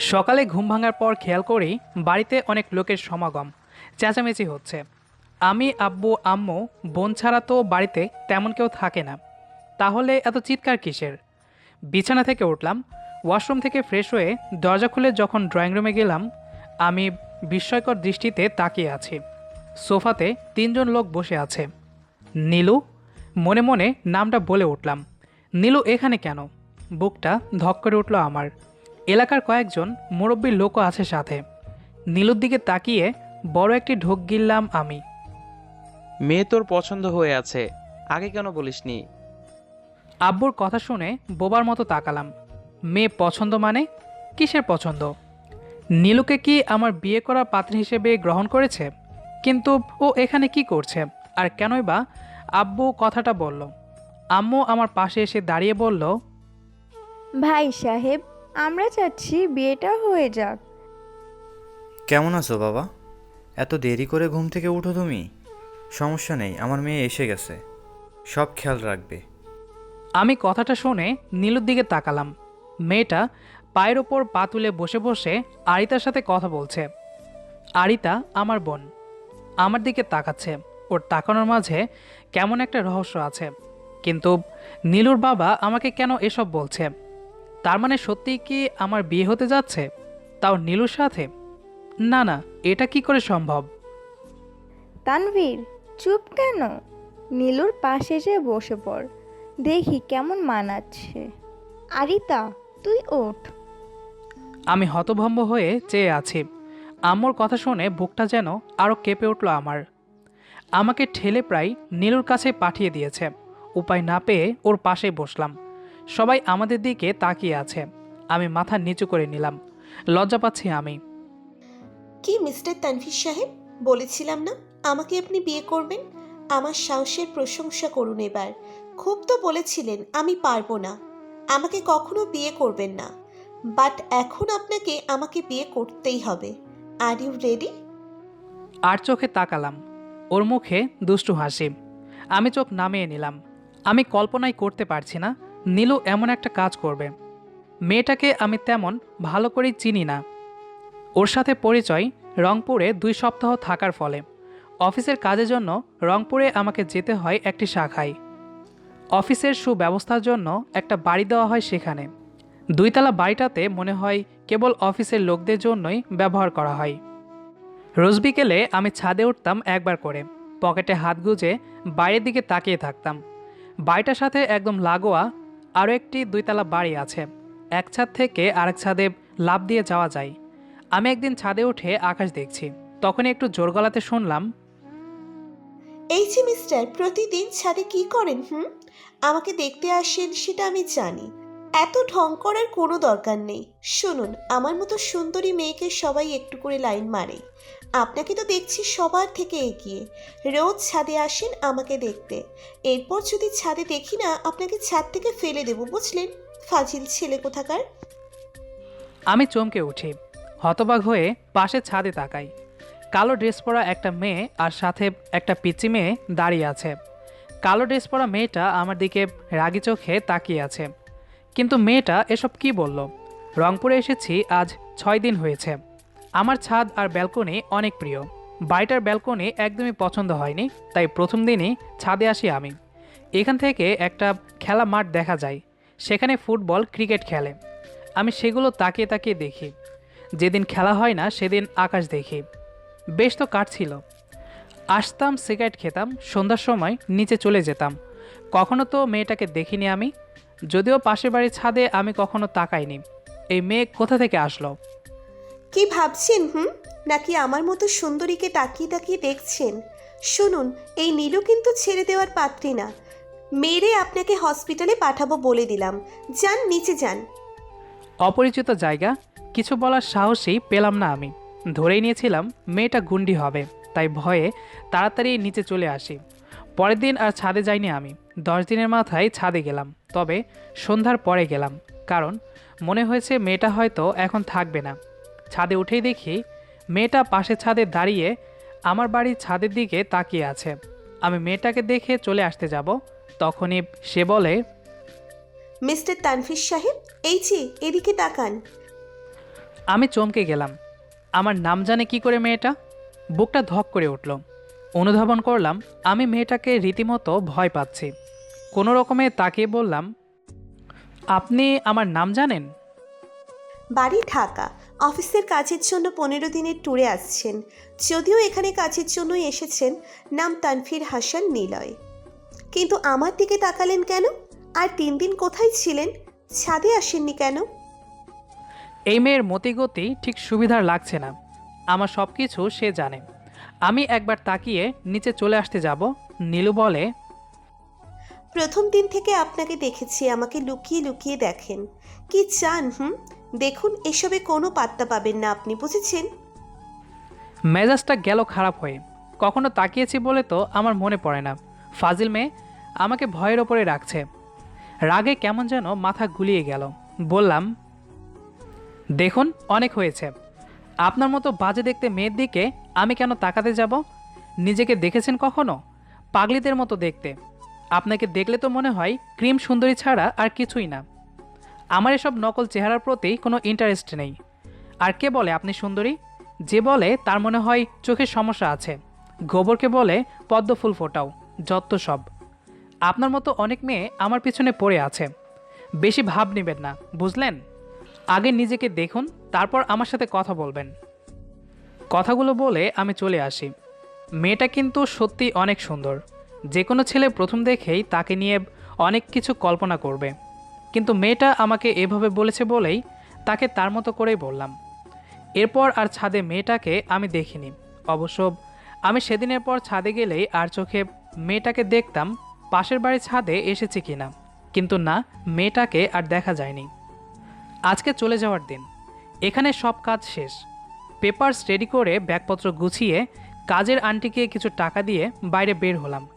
সকালে ঘুম ভাঙার পর খেয়াল করি বাড়িতে অনেক লোকের সমাগম, চেঁচামেচি হচ্ছে। আমি, আব্বু, আম্মু, বোন ছাড়া তো বাড়িতে তেমন কেউ থাকে না। তাহলে এত চিৎকার কিসের? বিছানা থেকে উঠলাম, ওয়াশরুম থেকে ফ্রেশ হয়ে দরজা খুলে যখন ড্রয়িং রুমে গেলাম, আমি বিস্ময়কর দৃষ্টিতে তাকিয়ে আছি। সোফাতে তিনজন লোক বসে আছে। নীলু, মনে মনে নামটা বলে উঠলাম। নীলু এখানে কেন? বুকটা ধক করে উঠল আমার। এলাকার কয়েকজন মুরব্বী লোকও আছে সাথে। নীলুর দিকে তাকিয়ে বড় একটি ঢোক গিললাম আমি। মেয়ে তোর পছন্দ হয়ে আছে আগে কেন বলিসনি? আব্বুর কথা শুনে বোবার মতো তাকালাম। মেয়ে পছন্দ মানে কিসের পছন্দ? নীলুকে কি আমার বিয়ে করা পাত্র হিসেবে গ্রহণ করেছে? কিন্তু ও এখানে কি করছে? আর কেনই বা আব্বু কথাটা বলল। আম্মু আমার পাশে এসে দাঁড়িয়ে বলল ভাই সাহেব আমরা চাচ্ছি বিয়েটা হয়ে যাক। কেমন আছো বাবা? এত দেরি করে ঘুম থেকে উঠো তুমি? সমস্যা নেই আমার মেয়ে এসে গেছে। সব খেয়াল রাখবে। আমি কথাটা শুনে নীলুর দিকে তাকালাম। মেয়েটা পায়ের ওপর পা তুলে বসে বসে আরিতার সাথে কথা বলছে। আরিতা আমার বোন। আমার দিকে তাকাচ্ছে। ওর তাকানোর মাঝে কেমন একটা রহস্য আছে। কিন্তু নীলুর বাবা আমাকে কেন এসব বলছে? তার মানে সত্যিই কি আমার বিয়ে হতে যাচ্ছে? তাও নীলুর সাথে? না না এটা কি করে সম্ভব? তানভীর চুপ কেন? নীলুর পাশে যে বসে পড়। দেখি কেমন মানাচ্ছে। আরিতা তুই ওঠ। আমি হতভম্ব হয়ে চেয়ে আছি। আম্মুর কথা শুনে বুকটা যেন আরও কেঁপে উঠল আমার। আমাকে ঠেলে প্রায় নীলুর কাছে পাঠিয়ে দিয়েছে। উপায় না পেয়ে ওর পাশে বসলাম। সবাই আমাদের দিকে তাকিয়ে আছে। আমি মাথা নিচু করে নিলাম। লজ্জা পাচ্ছি আমি। কি মিস্টার তানভীর সাহেব? বলেছিলাম না আমাকে আপনি বিয়ে করবেন? আমার সাহসের প্রশংসা করুন এবার। খুব তো বলেছিলেন আমি পারব না। আমাকে কখনো বিয়ে করবেন না। বাট এখন আপনাকে আমাকে বিয়ে করতেই হবে। Are you ready? আর চোখে তাকালাম। ওর মুখে দুষ্টু হাসি। আমি চোখ নামিয়ে নিলাম। আমি কল্পনাই করতে পারছি না নীলু এমন একটা কাজ করবে। মেয়েটাকে আমি তেমন ভালো করেই চিনি না। ওর সাথে পরিচয় রংপুরে দুই সপ্তাহ থাকার ফলে। অফিসের কাজের জন্য রংপুরে আমাকে যেতে হয় একটি শাখায়। অফিসের সুব্যবস্থার জন্য একটা বাড়ি দেওয়া হয় সেখানে। দুইতলা বাড়িটাতে মনে হয় কেবল অফিসের লোকদের জন্যই ব্যবহার করা হয়। রোজ বিকেলে আমি ছাদে উঠতাম একবার করে। পকেটে হাত গুজে বাইরের দিকে তাকিয়ে থাকতাম। বাড়িটার সাথে একদম লাগোয়া আরও একটি দুইতলা বাড়ি আছে। এক ছাদ থেকে আরেক ছাদে লাভ দিয়ে যাওয়া যায়। আমি একদিন ছাদে উঠে আকাশ দেখছি। তখনই একটু জোর গলাতে শুনলাম, এই যে মিস্টার, প্রতিদিন ছাদে কি করেন, হুম? আমাকে দেখতে আসেন সেটা আমি জানি। এত ঢং করার কোনো দরকার নেই। শুনুন, আমার মতো সুন্দরী মেয়েকে সবাই একটু করে লাইন মারে। আপনাকে তো দেখছি সবার থেকে এগিয়ে। রোজ ছাদে আসেন আমাকে দেখতে। এরপর যদি ছাদে দেখি না, আপনাকে ছাদ থেকে ফেলে দেবো, বুঝলেন? ফাজিল ছেলে কোথাকার? আমি চমকে উঠি, হতবাক হয়ে পাশের ছাদে তাকাই। কালো ড্রেস পরা একটা মেয়ে আর সাথে একটা পিচি মেয়ে দাঁড়িয়ে আছে। কালো ড্রেস পরা মেয়েটা আমার দিকে রাগি চোখে তাকিয়ে আছে। কিন্তু মেয়েটা এসব কি বলল? রংপুরে এসেছি, আজ ছয় দিন হয়েছে। আমার ছাদ আর ব্যালকনি অনেক প্রিয়। বাড়িটার ব্যালকনি একদমই পছন্দ হয়নি, তাই প্রথম দিনই ছাদে আসি আমি। এখান থেকে একটা খেলা মাঠ দেখা যায়, সেখানে ফুটবল, ক্রিকেট খেলে। আমি সেগুলো তাকিয়ে তাকিয়ে দেখি। যেদিন খেলা হয় না, সেদিন আকাশ দেখি। বেশ তো কাটছিল আসতাম, সিগারেট খেতাম, সন্ধ্যার সময় নিচে চলে যেতাম। কখনো তো মেয়েটাকে দেখিনি আমি, যদিও পাশের বাড়ির ছাদে আমি কখনো তাকাইনি। এই মেয়ে কোথা থেকে আসলো? কি ভাবছেন, হুম? নাকি আমার মতো সুন্দরীকে তাকিয়ে তাকিয়ে দেখছেন? শুনুন, এই নীলু কিন্তু ছেড়ে দেওয়ার পাত্রী না। মেরে আপনাকে হসপিটালে পাঠাবো বলে দিলাম। যান, নিচে যান। অপরিচিত জায়গা, কিছু বলার সাহসই পেলাম না আমি। ধরেই নিয়েছিলাম মেয়েটা গুন্ডি হবে, তাই ভয়ে তাড়াতাড়ি নিচে চলে আসি। পরের দিন আর ছাদে যাইনি আমি। দশ দিনের মাথায় ছাদে গেলাম, তবে সন্ধ্যার পরে গেলাম। কারণ মনে হয়েছে মেয়েটা হয়তো এখন থাকবে না। ছাদে উঠেই দেখি মেয়েটা পাশের ছাদে দাঁড়িয়ে আমার বাড়ির ছাদের দিকে তাকিয়ে আছে। আমি মেয়েটাকে দেখে চলে আসতে যাব। তখনই সে বলে মিস্টার তানফিস সাহেব এই যে এদিকে তাকান। আমি চমকে গেলাম। আমার নাম জানে কি করে মেয়েটা? বুকটা ধক করে উঠল। অনুধাবন করলাম আমি মেয়েটাকে রীতিমতো ভয় পাচ্ছি। কোনো রকমে তাকিয়ে বললাম আপনি আমার নাম জানেন? বাড়ি ঢাকা। অফিসের কাজের জন্য পনেরো দিনের ট্যুরে আসছেন। যদিও এখানে কাজের জন্যই এসেছেন নাম তানফির হাসান নিলয়। কিন্তু আমার দিকে তাকালেন কেন? আর তিন দিন কোথায় ছিলেন? ছাদে আসেননি কেন? এই মেয়ের মতিগতি ঠিক সুবিধার লাগছে না। আমার সব কিছু সে জানে। আমি একবার তাকিয়ে নিচে চলে আসতে যাব নীলু বলে প্রথম দিন থেকে আপনাকে দেখেছি আমাকে লুকিয়ে লুকিয়ে দেখেন। কি চান হুম? দেখুন, এসবে কোনো পাত্তা পাবেন না আপনি, বুঝেছেন? মেজাজটা গেল খারাপ হয়ে। কখনো তাকিয়েছি বলে তো আমার মনে পড়ে না। ফাজিল মেয়ে আমাকে ভয়ের ওপরে রাখছে। রাগে কেমন যেন মাথা গুলিয়ে গেল। বললাম, দেখুন, অনেক হয়েছে। আপনার মতো বাজে দেখতে মেয়ের দিকে আমি কেন তাকাতে যাব? নিজেকে দেখেছেন কখনো? পাগলিদের মতো দেখতে। আপনাকে দেখলে তো মনে হয় ক্রিম সুন্দরী ছাড়া আর কিছুই না। আমার এসব নকল চেহারার প্রতি কোনো ইন্টারেস্ট নেই। আর কে বলে আপনি সুন্দরী? যে বলে, তার মনে হয় চোখের সমস্যা আছে। গোবরকে বলে, পদ্ম ফুল ফোটাও যত সব। আপনার মতো অনেক মেয়ে আমার পিছনে পড়ে আছে। বেশি ভাব নেবেন না, বুঝলেন? আগে নিজেকে দেখুন, তারপর আমার সাথে কথা বলবেন। কথাগুলো বলে আমি চলে আসি। মেয়েটা কিন্তু সত্যি অনেক সুন্দর। যে কোনো ছেলে প্রথম দেখেই তাকে নিয়ে অনেক কিছু কল্পনা করবে। কিন্তু মেয়েটা আমাকে এভাবে বলেছে বলেই তাকে তার মতো করেই বললাম। এরপর আর ছাদে মেয়েটাকে আমি দেখিনি। অবশ্য আমি সেদিনের পর ছাদে গেলেই আর চোখে মেয়েটাকে দেখতাম পাশের বাড়ির ছাদে এসেছে কিনা। কিন্তু না, মেয়েটাকে আর দেখা যায়নি। আজকে চলে যাওয়ার দিন। এখানে সব কাজ শেষ। পেপার রেডি করে ব্যাগপত্র গুছিয়ে কাজের আন্টিকে কিছু টাকা দিয়ে বাইরে বের হলাম।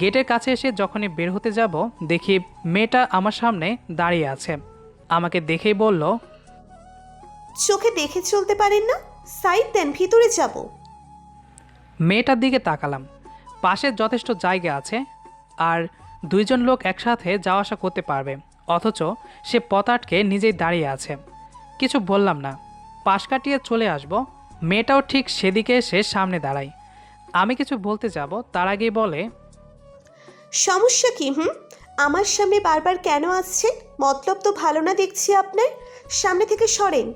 গেটের কাছে এসে যখনই বের হতে যাব দেখি মেয়েটা আমার সামনে দাঁড়িয়ে আছে। আমাকে দেখেই বলল চোখে দেখে চলতে পারেন না? সাইড দেন ভিতরে যাব। মেয়েটার দিকে তাকালাম। পাশে যথেষ্ট জায়গা আছে আর দুইজন লোক একসাথে যাওয়া আসা করতে পারবে অথচ সে পথ আটকে নিজেই দাঁড়িয়ে আছে। কিছু বললাম না। পাশ কাটিয়ে চলে আসব। মেয়েটাও ঠিক সেদিকে এসে সামনে দাঁড়ায়। আমি কিছু বলতে যাব তার আগেই বলে সমস্যা কি হুম? আমার সামনে বারবার কেন আসছেন মতলব তো ভালো না দেখছি আপনার। সামনে থেকে সরেন।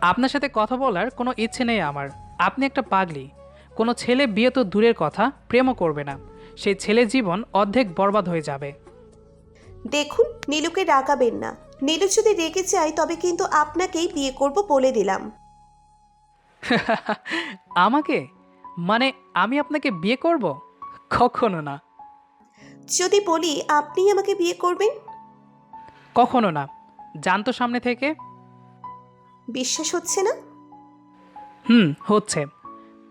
আপনার সাথে কথা বলার কোনো ইচ্ছে নেই আমার। আপনি একটা পাগলি। কোনো ছেলে বিয়ে তো দূরের কথা প্রেমও করবে না। সেই ছেলে জীবন অর্ধেক বরবাদ হয়ে যাবে। দেখুন নীলুকে রাগাবেন না। নীলু যদি রেগে যায় তবে কিন্তু আপনাকেই বিয়ে করব বলে দিলাম। আমাকে? মানে আমি আপনাকে বিয়ে করব? কখনো না। যদি বলি আপনি আমাকে বিয়ে করবেন? কখনো না। জানতো সামনে থেকে। বিশ্বাস হচ্ছে না? হুম হচ্ছে।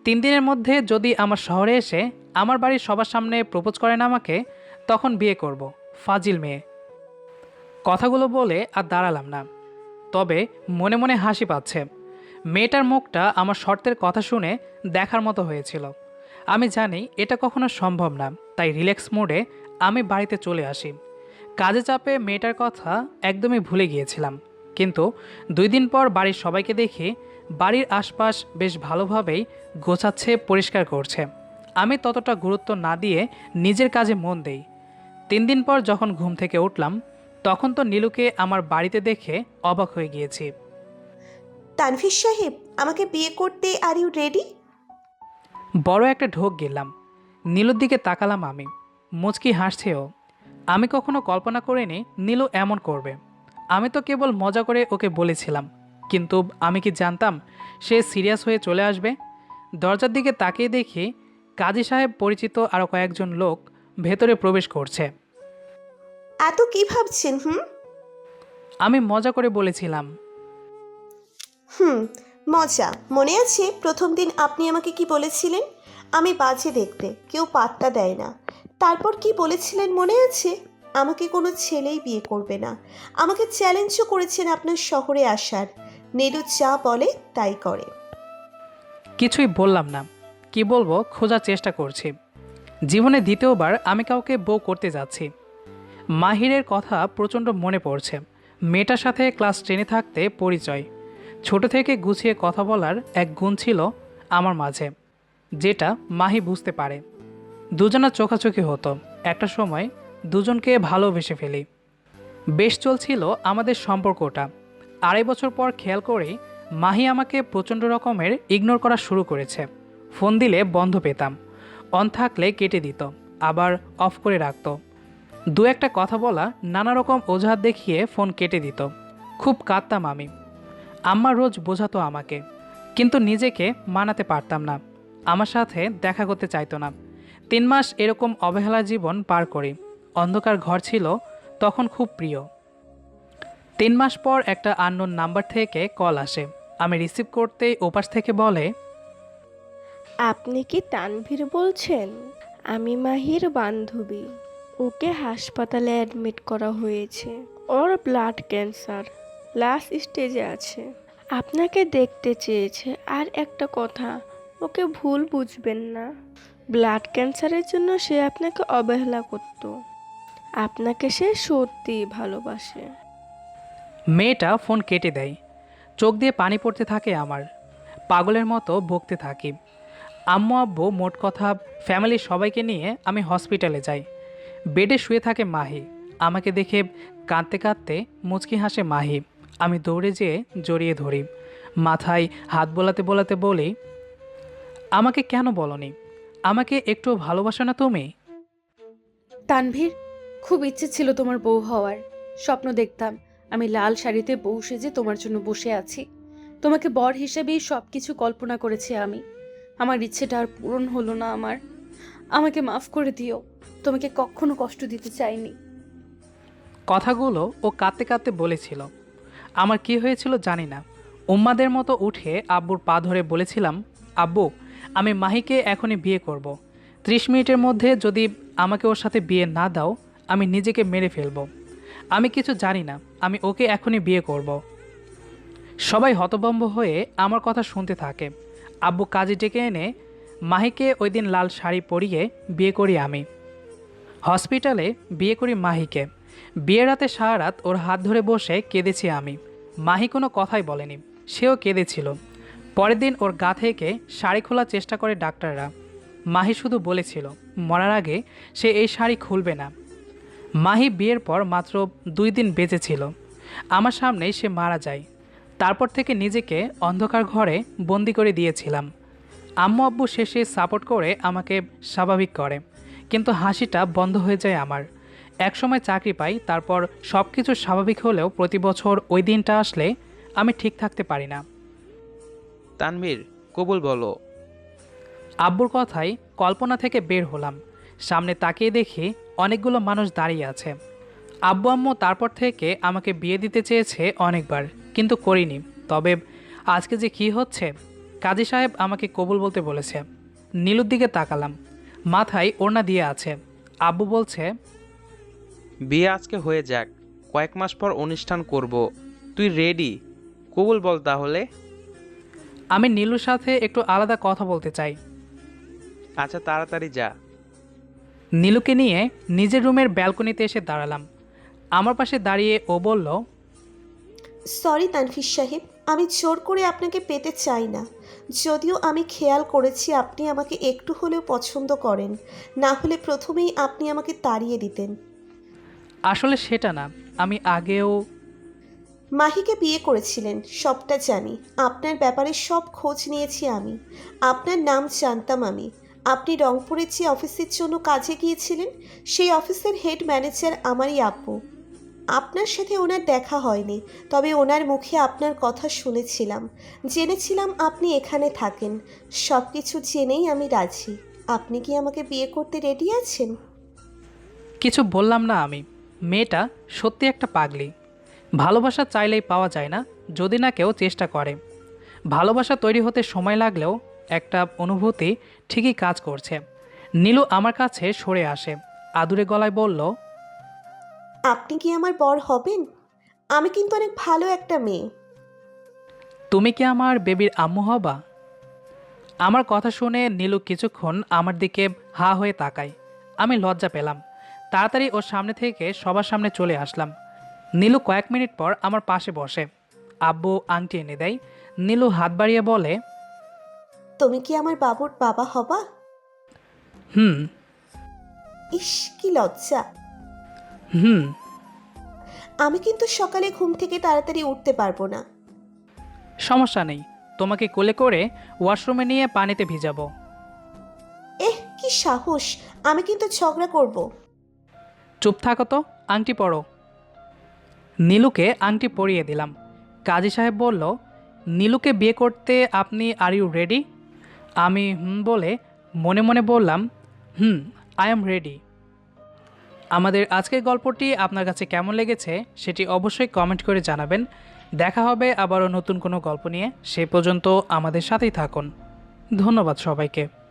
তিন দিনের মধ্যে যদি আমার শহরে এসে আমার বাড়ির সবার সামনে প্রপোজ করেন আমাকে তখন বিয়ে করব ফাজিল মেয়ে। কথাগুলো বলে আর দাঁড়ালাম না। তবে মনে মনে হাসি পাচ্ছে। মেয়েটার মুখটা আমার শর্তের কথা শুনে দেখার মতো হয়েছিল। আমি জানি এটা কখনো সম্ভব না, তাই রিল্যাক্স মোডে আমি বাড়িতে চলে আসি। কাজে চাপে মেয়েটার কথা একদমই ভুলে গিয়েছিলাম, কিন্তু দুই দিন পর বাড়ির সবাইকে দেখে বাড়ির আশপাশ বেশ ভালোভাবেই গোছাচ্ছে, পরিষ্কার করছে। আমি ততটা গুরুত্ব না দিয়ে নিজের কাজে মন দেই। তিন দিন পর যখন ঘুম থেকে উঠলাম, তখন তো নীলুকে আমার বাড়িতে দেখে অবাক হয়ে গিয়েছি। তানভীর সাহেব, আমাকে বিয়ে করতে আর ইউ রেডি বড় একটা ঢোক গেলাম। নীলুর দিকে তাকালাম আমি। মুচকি হাসছেও। আমি কখনো কল্পনা করিনি নীলু এমন করবে। আমি তো কেবল মজা করে ওকে বলেছিলাম। কিন্তু আমি কি জানতাম সে সিরিয়াস হয়ে চলে আসবে? দরজার দিকে তাকিয়ে দেখি কাজী সাহেব পরিচিত আরও কয়েকজন লোক ভেতরে প্রবেশ করছে। এত কি ভাবছেন হুম? আমি মজা করে বলেছিলাম। হুম মজা, মনে আছে প্রথম দিন আপনি আমাকে কি বলেছিলেন? আমি বাজে দেখতে, কেউ পাত্তা দেয় না। তারপর কি বলেছিলেন মনে আছে? আমাকে কোনো ছেলেই বিয়ে করবে না। আমাকে চ্যালেঞ্জও করেছেন আপনার শহরে আসার। নীলু যা বলে তাই করে। কিছুই বললাম না। কি বলব, খোঁজার চেষ্টা করছি। জীবনে দ্বিতীয়বার আমি কাউকে বউ করতে যাচ্ছি। মাহিরের কথা প্রচণ্ড মনে পড়ছে। মেয়েটার সাথে ক্লাস টেনে থাকতে পরিচয়। ছোট থেকে গুছিয়ে কথা বলার এক গুণ ছিল আমার মাঝে, যেটা মাহি বুঝতে পারে। দুজনের চোখাচোখি হতো। একটা সময় দুজনকে ভালোবেসে ফেলি। বেশ চলছিল আমাদের সম্পর্কটা। আড়াই বছর পর খেয়াল করি মাহি আমাকে প্রচণ্ড রকমের ইগনোর করা শুরু করেছে। ফোন দিলে বন্ধ পেতাম। অন থাকলে কেটে দিত, আবার অফ করে রাখত। দু একটা কথা বলা নানা রকম অজুহাত দেখিয়ে ফোন কেটে দিত। খুব কাঁদতাম আমি। আম্মা রোজ বোঝাতো আমাকে, কিন্তু নিজেকে মানাতে পারতাম না। আমার সাথে দেখা করতে চাইতো না। তিন মাস এরকম অবহেলা জীবন পার করি। অন্ধকার ঘর ছিল, তখন খুব প্রিয়। তিন মাস পর একটা আননোন নাম্বার থেকে কল আসে। আমি রিসিভ করতেই ওপাশ থেকে বলে, আপনি কি তানভীর বলছেন? আমি মাহির বান্ধবী। ওকে হাসপাতালে অ্যাডমিট করা হয়েছে। ওর ব্লাড ক্যান্সার লাস্ট স্টেজে আছে। আপনাকে দেখতে চেয়েছে আর একটা কথা, ওকে ভুল বুঝবেন না। ব্লাড ক্যান্সারের জন্য সে আপনাকে অবহেলা করত। আপনাকে সে সত্যি ভালোবাসে। মেয়েটা ফোন কেটে দেয়। চোখ দিয়ে পানি পড়তে থাকে আমার। পাগলের মতো বকতে থাকি। আম্মু, আব্বু মোট কথা ফ্যামিলির সবাইকে নিয়ে আমি হসপিটালে যাই। বেডে শুয়ে থাকে মাহি। আমাকে দেখে কাঁদতে কাঁদতে মুচকি হাসে মাহি। আমি দৌড়ে যেয়ে জড়িয়ে ধরি। মাথায় হাত বোলাতে বোলাতে বলি আমাকে কেন বলনি? আমাকে একটু ভালোবাসো না তুমি? তানভীর খুব ইচ্ছে ছিল তোমার বউ হওয়ার। স্বপ্ন দেখতাম আমি লাল শাড়িতে বউ সেজে তোমার জন্য বসে আছি। তোমাকে বর হিসেবেই সব কিছু কল্পনা করেছি আমি। আমার ইচ্ছেটা আর পূরণ হলো না আমার। আমাকে মাফ করে দিও। তোমাকে কখনো কষ্ট দিতে চাইনি। কথাগুলো ও কাঁদতে কাঁদতে বলেছিল। আমার কি হয়েছিল জানি না। উম্মাদের মতো উঠে আব্বুর পা ধরে বলেছিলাম, আব্বু, আমি মাহিকে এখনই বিয়ে করব। ত্রিশ মিনিটের মধ্যে যদি আমাকে ওর সাথে বিয়ে না দাও, আমি নিজেকে মেরে ফেলব। আমি কিছু জানি না, আমি ওকে এখনই বিয়ে করব। সবাই হতভম্ব হয়ে আমার কথা শুনতে থাকে। আব্বু কাজে ডেকে এনে মাহিকে ওই দিন লাল শাড়ি পরিয়ে বিয়ে করি আমি। হসপিটালে বিয়ে করি মাহিকে। বিয়ের রাতে সারা রাত ওর হাত ধরে বসে কেঁদেছি আমি। মাহি কোনো কথাই বলেনি। সেও কেঁদেছিল। পরের দিন ওর গা থেকে শাড়ি খোলার চেষ্টা করে ডাক্তাররা। মাহি শুধু বলেছিল, মরার আগে সে এই শাড়ি খুলবে না। মাহি বিয়ের পর মাত্র দুই দিন বেঁচেছিল। আমার সামনেই সে মারা যায়। তারপর থেকে নিজেকে অন্ধকার ঘরে বন্দি করে দিয়েছিলাম। আম্মু আব্বু শেষে সাপোর্ট করে আমাকে স্বাভাবিক করে। কিন্তু হাসিটা বন্ধ হয়ে যায় আমার। একসময় চাকরি পাই তারপর সব কিছু স্বাভাবিক হলেও প্রতি বছর ওই দিনটা আসলে আমি ঠিক থাকতে পারি না। তানভীর কবুল বলো। আব্বুর কথায় কল্পনা থেকে বের হলাম। সামনে তাকিয়ে দেখি অনেকগুলো মানুষ দাঁড়িয়ে আছে। আব্বু আম্মু তারপর থেকে আমাকে বিয়ে দিতে চেয়েছে অনেকবার কিন্তু করিনি। তবে আজকে যে কি হচ্ছে কাজী সাহেব আমাকে কবুল বলতে বলেছে। নীলুর দিকে তাকালাম। মাথায় ওড়না দিয়ে আছে। আব্বু বলছে বিয়ে আজকে হয়ে যাক কয়েক মাস পর অনুষ্ঠান করব। তুই রেডি কবুল বল তাহলে। আমি নীলুর সাথে একটু আলাদা কথা বলতে চাই। আচ্ছা তাড়াতাড়ি যা। নীলুকে নিয়ে নিজের রুমের ব্যালকনিতে এসে দাঁড়ালাম। আমার পাশে দাঁড়িয়ে ও বলল সরি তানফিস সাহেব আমি জোর করে আপনাকে পেতে চাই না। যদিও আমি খেয়াল করেছি আপনি আমাকে একটু হলেও পছন্দ করেন। না হলে প্রথমেই আপনি আমাকে তাড়িয়ে দিতেন। আসলে সেটা না আমি আগেও মাহিকে বিয়ে করেছিলেন সবটা জানি। আপনার ব্যাপারে সব খোঁজ নিয়েছি আমি। আপনার নাম জানতাম আমি। আপনি রংপুরের যে অফিসের জন্য কাজে গিয়েছিলেন সেই অফিসের হেড ম্যানেজার আমারই আব্বু। আপনার সাথে ওনার দেখা হয়নি তবে ওনার মুখে আপনার কথা শুনেছিলাম। জেনেছিলাম আপনি এখানে থাকেন। সব কিছু জেনেই আমি রাজি। আপনি কি আমাকে বিয়ে করতে রেডি আছেন? কিছু বললাম না আমি। মেয়েটা সত্যি একটা পাগলি। ভালোবাসা চাইলেই পাওয়া যায় না যদি না কেউ চেষ্টা করে। ভালোবাসা তৈরি হতে সময় লাগলেও একটা অনুভূতি ঠিকই কাজ করছে। নীলু আমার কাছে সরে আসে আদুরে গলায় বলল আপনি কি আমার বর হবেন? আমি কিন্তু অনেক ভালো একটা মেয়ে। তুমি কি আমার বেবির আম্মু হবা? আমার কথা শুনে নীলু কিছুক্ষণ আমার দিকে হা হয়ে তাকায়। আমি লজ্জা পেলাম। তাড়াতাড়ি ওর সামনে থেকে সবার সামনে চলে আসলাম। নীলু কয়েক মিনিট পর আমার পাশে বসে। আব্বু আংটি এনে দেয়। নীলু হাত বাড়িয়ে বলে তুমি কি আমার বাবুর বাবা হবা? হুম। ইস কি লজ্জা। হুম। আমি কিন্তু সকালে ঘুম থেকে তাড়াতাড়ি উঠতে পারব না। সমস্যা নেই। তোমাকে কোলে করে ওয়াশরুমে নিয়ে পানিতে ভিজাবো। এহ কি সাহস। আমি কিন্তু ঝগড়া করব। চুপ থাকো তো, আংটি পরো। নীলুকে আংটি পরিয়ে দিলাম। কাজী সাহেব বলল, নীলুকে বিয়ে করতে আপনি আর ইউ রেডি আমি হুম বলে মনে মনে বললাম, হুম আই এম রেডি আমাদের আজকের গল্পটি আপনার কাছে কেমন লেগেছে সেটি অবশ্যই কমেন্ট করে জানাবেন। দেখা হবে আবারও নতুন কোনো গল্প নিয়ে। সে পর্যন্ত আমাদের সাথেই থাকুন। ধন্যবাদ সবাইকে।